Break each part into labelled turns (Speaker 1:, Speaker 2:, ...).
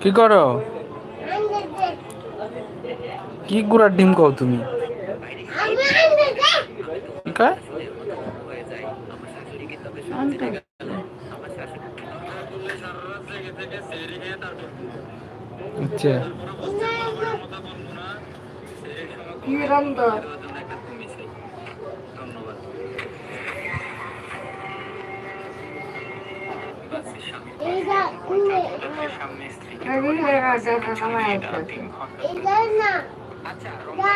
Speaker 1: কি করো? কি গুড়ার ডিম কও তুমি? আচ্ছা।
Speaker 2: আচ্ছা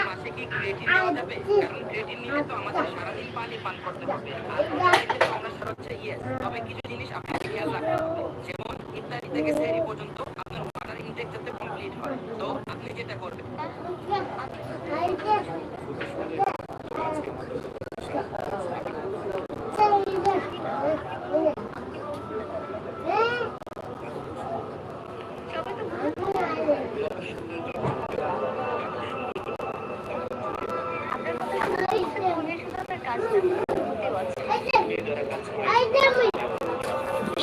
Speaker 2: মাসে কি ক্রিয়েটিন নেওয়া যাবে কারণ নিলে তো আমাদের সারাদিন পানি পান করতে হবে আর হচ্ছে ইয়েস তবে কিছু জিনিস আপনাকে খেয়াল রাখতে হবে যেমন ইত্যাদি থেকে সেহরি পর্যন্ত আপনার ওয়াটার ইনটেক যাতে কমপ্লিট হয় তো আপনি যেটা করবেন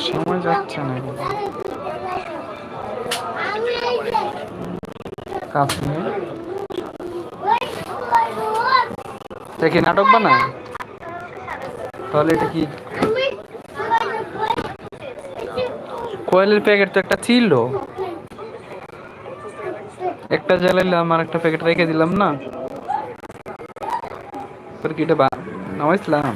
Speaker 1: সময় যাচ্ছে না। নাটক বানায়। তাহলে এটা কি? কোয়েলের প্যাকেট তো একটা ছিল। একটা জ্বালাইলাম আর একটা প্যাকেট রেখে দিলাম না। কি এটা বা নামাইছিলাম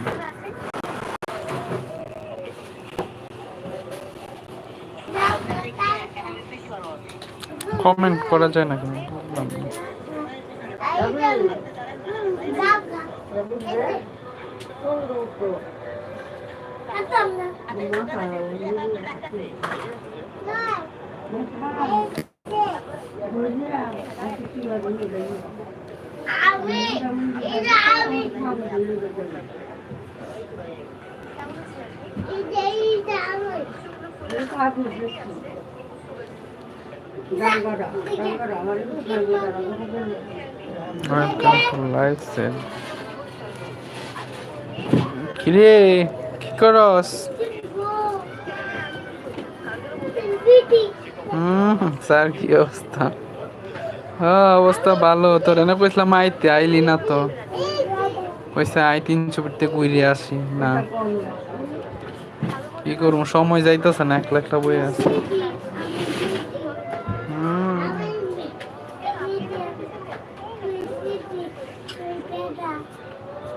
Speaker 1: কমেন্ট করা যায় না কিন্তু বুঝলাম কিরে কি করস? স্যার কি অবস্থা? হ্যাঁ অবস্থা ভালো। তোর এনে কইছিলাম আইতে, আইলি না তো। কইছে, আই তিনশো ফিরতে কুইরে আসি, না। কি করব, সময় যাইতেছে না, একলা একলা বই আছে।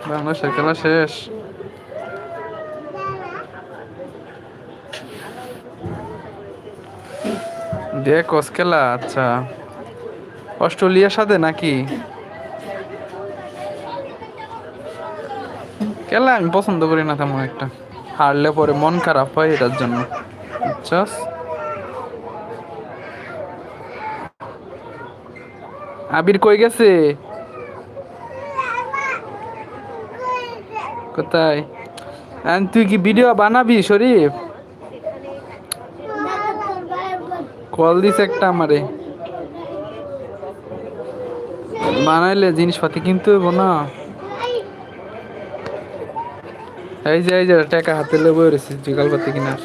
Speaker 1: বাংলাদেশের খেলা শেষ। দেখোস খেলা আচ্ছা। অস্ট্রেলিয়ার সাথে নাকি? খেলা আমি পছন্দ করি না তেমন একটা। হারলে পরে মন খারাপ হয় এটার জন্য। আবির কই গেছে? কোথায়? তুই কি ভিডিও বানাবি শরীফ? কল দিস একটা আমারে। বানাইলে জিনিসপাতি কিনতে হইব না। এই যে এই যে, টাকা হাতে লেবো রয়েছে জুগালপাতি কিনার?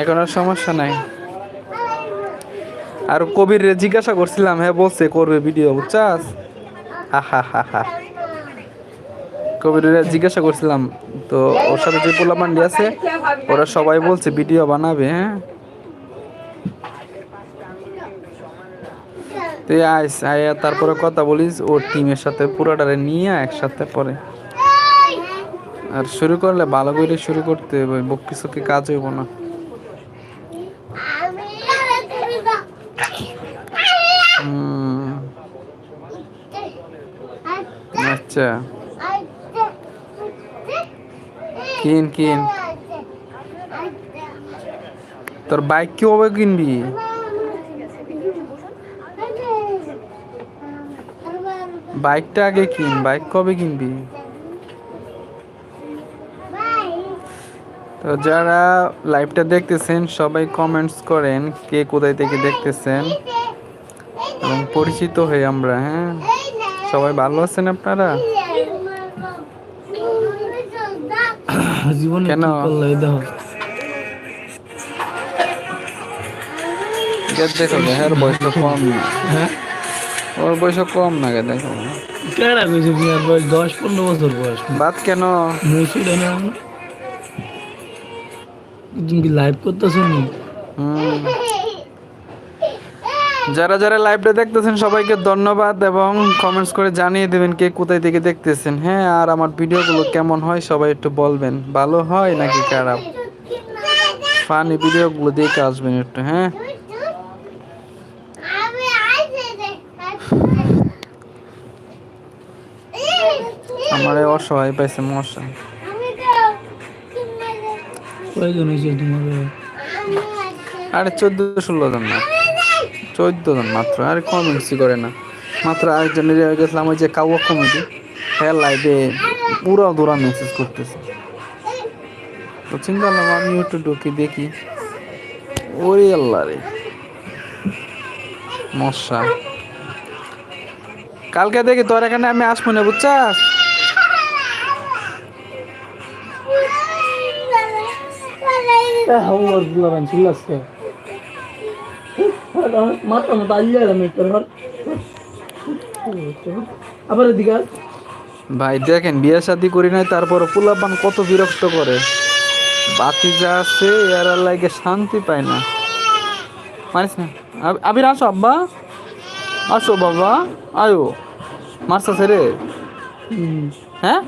Speaker 1: এখন আর সমস্যা নাই। আর কবির জিজ্ঞাসা করছিলাম হ্যাঁ বলছে, করবে ভিডিও, বুঝছাস? হা হা হা কবির জিজ্ঞাসা করছিলাম, তো ওর সাথে যে পোলা মান্ডি আছে, ওরা সবাই বলছে ভিডিও বানাবে হ্যাঁ? তুই আইস তারপরে কথা বলিস, ওর টিমের সাথে পুরোটারে নিয়ে একসাথে পরে। আর শুরু করলে ভালো করে শুরু করতে হবে কাজ হইব না। আচ্ছা। কিন কিন। তোর বাইক কি হবে কিনবি? বাইকটা আগে কিন বাইক কবে কিনবি তো যারা লাইভটা দেখতেছেন সবাই কমেন্টস করেন কে কোথায় থেকে দেখতেছেন এবং পরিচিত হই আমরা হ্যাঁ সবাই ভালো আছেন আপনারা
Speaker 3: জীবনে
Speaker 1: কেন?
Speaker 3: দেখো
Speaker 1: হ্যাঁ বয়স কম
Speaker 3: হ্যাঁ
Speaker 1: ওর বয়স কম না গে দেখো
Speaker 3: কেডা কইছে বিয়ার বয়স দশ পনেরো বছর বয়স?
Speaker 1: বাদ কেন?
Speaker 3: তুমি কি লাইভ করতেছো নি
Speaker 1: যারা যারা লাইভটা দেখতেছেন সবাইকে ধন্যবাদ এবং কমেন্টস করে জানিয়ে দেবেন কে কোথায় থেকে দেখতেছেন। হ্যাঁ আর আমার ভিডিওগুলো কেমন হয় সবাই একটু বলবেন। ভালো হয় নাকি খারাপ? ফানি ভিডিওগুলো দেখে আসবেন একটু হ্যাঁ
Speaker 4: আমি আইছে রে
Speaker 1: আমার অসহায় পাইছে মশা।
Speaker 4: আমি তো
Speaker 3: কয়জন হয়েছে তোমার
Speaker 1: আরে চোদ্দ ষোলো জন না। চোদ্দ জন মাত্র আরে কম বেশি করে না। মাত্র আরেকজনের হয়ে গেছিলাম ওই যে কাউয়া কমেডি হ্যাঁ লাইভে পুরো দৌড়া মেসেজ করতেছে। তো চিন্তা করলাম আমি একটু ঢুকি দেখি। ওরে আল্লাহ রে। মশা। কালকে দেখি তোর এখানে আমি আসব না বুঝছাস?
Speaker 3: মাথা মতো আলিয়া একটু আবার এদিকে
Speaker 1: ভাই দেখেন বিয়ে শাদি করি নাই তারপর পোলাপান কত বিরক্ত করে। বাতি যা আছে এর লাগে শান্তি পায় না। মানিস না। আব- আবির আসো আব্বা। আসো বাবা। আয়ো। মারছা রে। হ্যাঁ?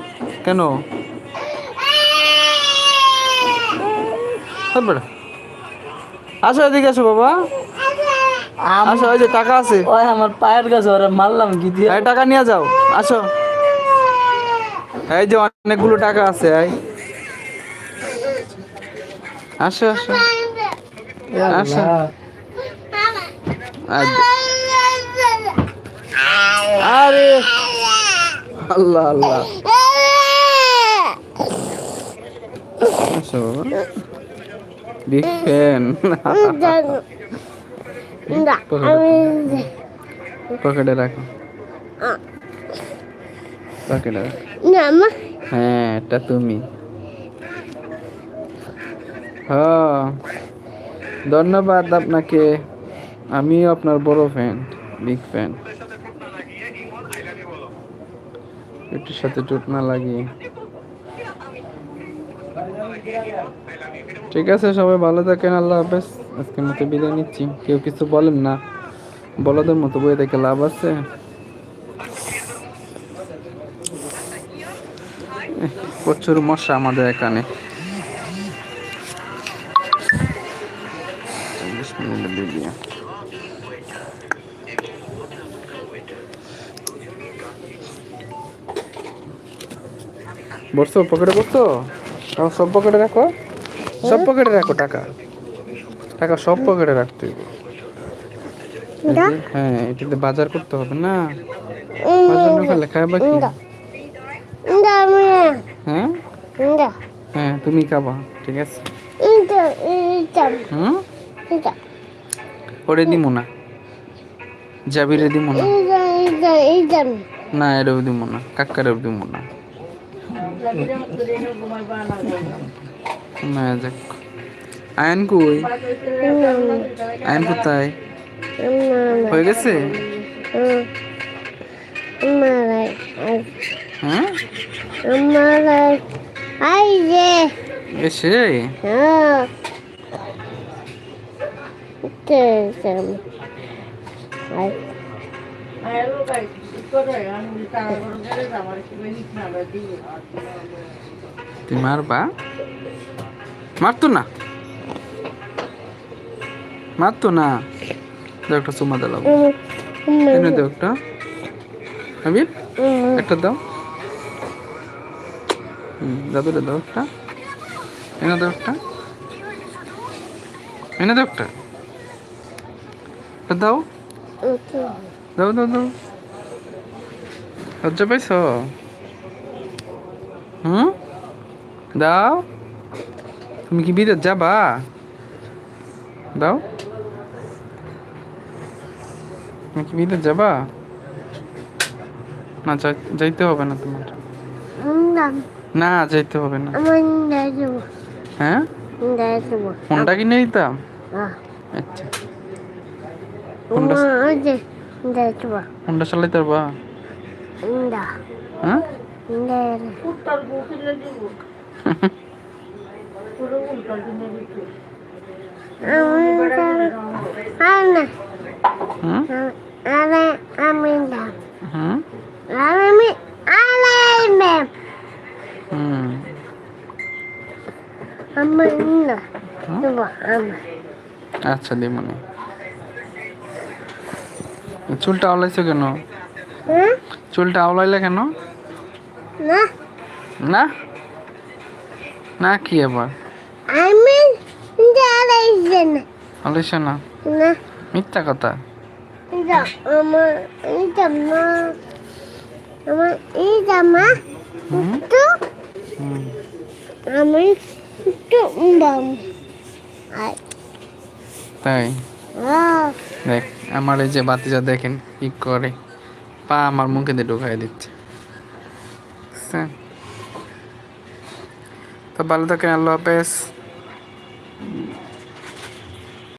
Speaker 1: কেন? আসো এদিকে আসো বাবা। আসো ওই যে টাকা আছে।
Speaker 3: ওই আমার পায়ের কাছে ওরা মারলাম কি দিয়ে?
Speaker 1: টাকা নিয়ে যাও আসো। এই যে অনেকগুলো টাকা আছে এই। আসো আসো। আসো। আরে। আল্লাহ। আল্লাহ। আসো বাবা। ফ্যান পকেটে রাখো। পকেটে রাখো। হ্যাঁ এটা তুমি। হ্যাঁ। ধন্যবাদ আপনাকে। আমিও আপনার বড় ফ্যান বিগ ফ্যান একটুর সাথে চোট না লাগিয়ে। ঠিক আছে, সবাই ভালো থাকেন, আল্লাহ হাফেজ। আজকের মতো বিদায় নিচ্ছি। কেউ কিছু বলেন না। বলদের মতো বই দেখে লাভ আছে। প্রচুর মশা আমাদের এখানে। বসছো, পকেটে বসছো? সব পকেটে রাখো। সব পকেটে রাখো টাকা। টাকা সব পকেটে রাখতে হবে। হ্যাঁ এটাতে বাজার করতে হবে না। বাজার না করলে খাবে কি? হ্যাঁ? হ্যাঁ তুমি খাবা ঠিক আছে? হুম? ওরে দিমু না। জাবিরে দিমু না। না এরেও দিমু না। কাকারেও দিমু না। না যাক আয়ন কই? আয়ন কোথায়? হয়ে গেছে? হ্যাঁ? এসে?
Speaker 4: হ্যাঁ।
Speaker 1: তুই মারবা? মারতো না? মারতো না? দাও একটা চুমা দিলাম এনে দাও একটা। হাবিব একটা দাও। দাদুরে দাও একটা। এনে দাও একটা। এনে দাও একটা। দাও। দাও দাও দাও। লজ্জা পাইছ? হুম? দাও। তুমি কি বিদেশ যাবা? দাও। তুমি কি বিদেশ যাবা? না যাই- যাইতে হবে না তোমার। না। যেতে হবে না। হ্যাঁ? ফোনটা কিনে দিতাম? আচ্ছা। ফোনটা চালাইতে পারবা হ্যাঁ? আচ্ছা দিমনি। চুলটা আওলাইছো কেন? চুলটা আওলাইলে কেন?
Speaker 2: না।
Speaker 1: না? না কি আবার?
Speaker 2: আমি দাঁড়াইছে না
Speaker 1: না।
Speaker 2: না।
Speaker 1: মিথ্যা কথা?
Speaker 2: আমার
Speaker 1: হুম।
Speaker 2: তো আমি তো
Speaker 1: তাই? দেখ আমার এই যে বাতিজা দেখেন কি করে। পা আমার মুখে দিয়ে ঢুকাই দিচ্ছে। বুঝছেন? তো ভালো থাকেন আল্লাহ হাফেজ।